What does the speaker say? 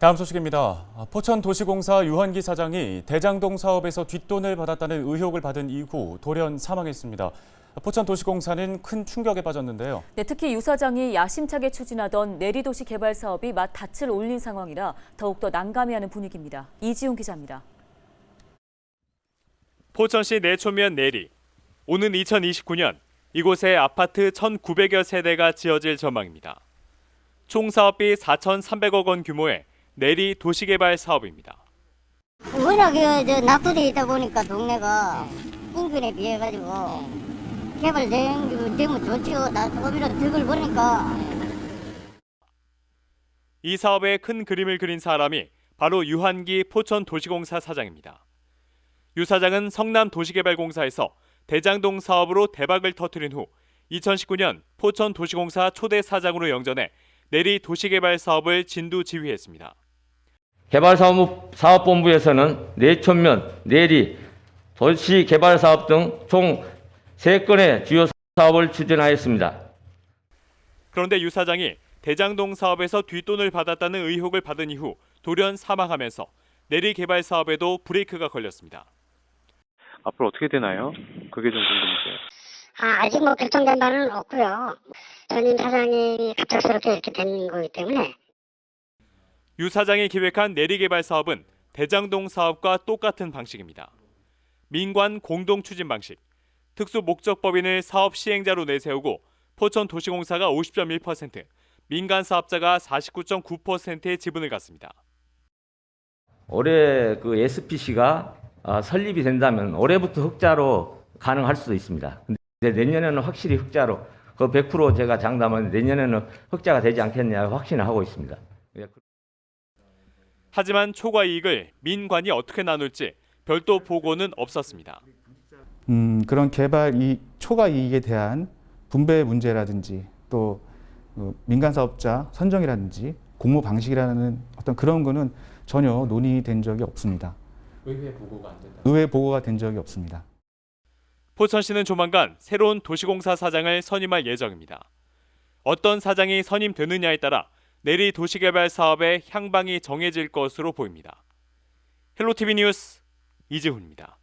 다음 소식입니다. 포천 도시공사 유한기 사장이 대장동 사업에서 뒷돈을 받았다는 의혹을 받은 이후 돌연 사망했습니다. 포천 도시공사는 큰 충격에 빠졌는데요. 네, 특히 유 사장이 야심차게 추진하던 내리도시 개발 사업이 막 닻을 올린 상황이라 더욱더 난감해하는 분위기입니다. 이지훈 기자입니다. 포천시 내초면 내리. 오는 2029년 이곳에 아파트 1,900여 세대가 지어질 전망입니다. 총 사업비 4,300억 원 규모의 내리 도시개발 사업입니다. 워낙 그, 저 낙후돼 있다 보니까 동네가 인근에 비해 가지고 개발되면 되면 좋죠. 나 오히려 득을 보니까 이 사업의 큰 그림을 그린 사람이 바로 유한기 포천 도시공사 사장입니다. 유 사장은 성남 도시개발공사에서 대장동 사업으로 대박을 터뜨린 후 2019년 포천 도시공사 초대 사장으로 영전해 내리 도시개발 사업을 진두 지휘했습니다. 개발사업본부에서는 내천면, 내리, 도시개발사업 등 총 3건의 주요 사업을 추진하였습니다. 그런데 유 사장이 대장동 사업에서 뒷돈을 받았다는 의혹을 받은 이후 돌연 사망하면서 내리 개발 사업에도 브레이크가 걸렸습니다. 앞으로 어떻게 되나요? 그게 좀 궁금해요. 아, 아직 뭐 결정된 바는 없고요. 전임 사장님이 갑작스럽게 이렇게 된 거기 때문에 유 사장이 기획한 내리 개발 사업은 대장동 사업과 똑같은 방식입니다. 민관 공동 추진 방식. 특수 목적법인을 사업 시행자로 내세우고 포천 도시공사가 50.1%, 민간 사업자가 49.9%의 지분을 갖습니다. 올해 그 SPC가 아, 설립이 된다면 올해부터 흑자로 가능할 수도 있습니다. 근데 내년에는 확실히 흑자로 그 100% 제가 장담하는 내년에는 흑자가 되지 않겠냐 확신을 하고 있습니다. 예, 하지만 초과 이익을 민관이 어떻게 나눌지 별도 보고는 없었습니다. 음, 그런 개발 이 초과 이익에 대한 분배 문제라든지 또 어, 민간 사업자 선정이라든지 공모 방식이라는 어떤 그런 거는 전혀 논의된 적이 없습니다. 의회 보고가 안 된다. 의회 보고가 된 적이 없습니다. 포천시는 조만간 새로운 도시공사 사장을 선임할 예정입니다. 어떤 사장이 선임되느냐에 따라 내리 도시개발 사업의 향방이 정해질 것으로 보입니다. 헬로티비 뉴스 이지훈입니다.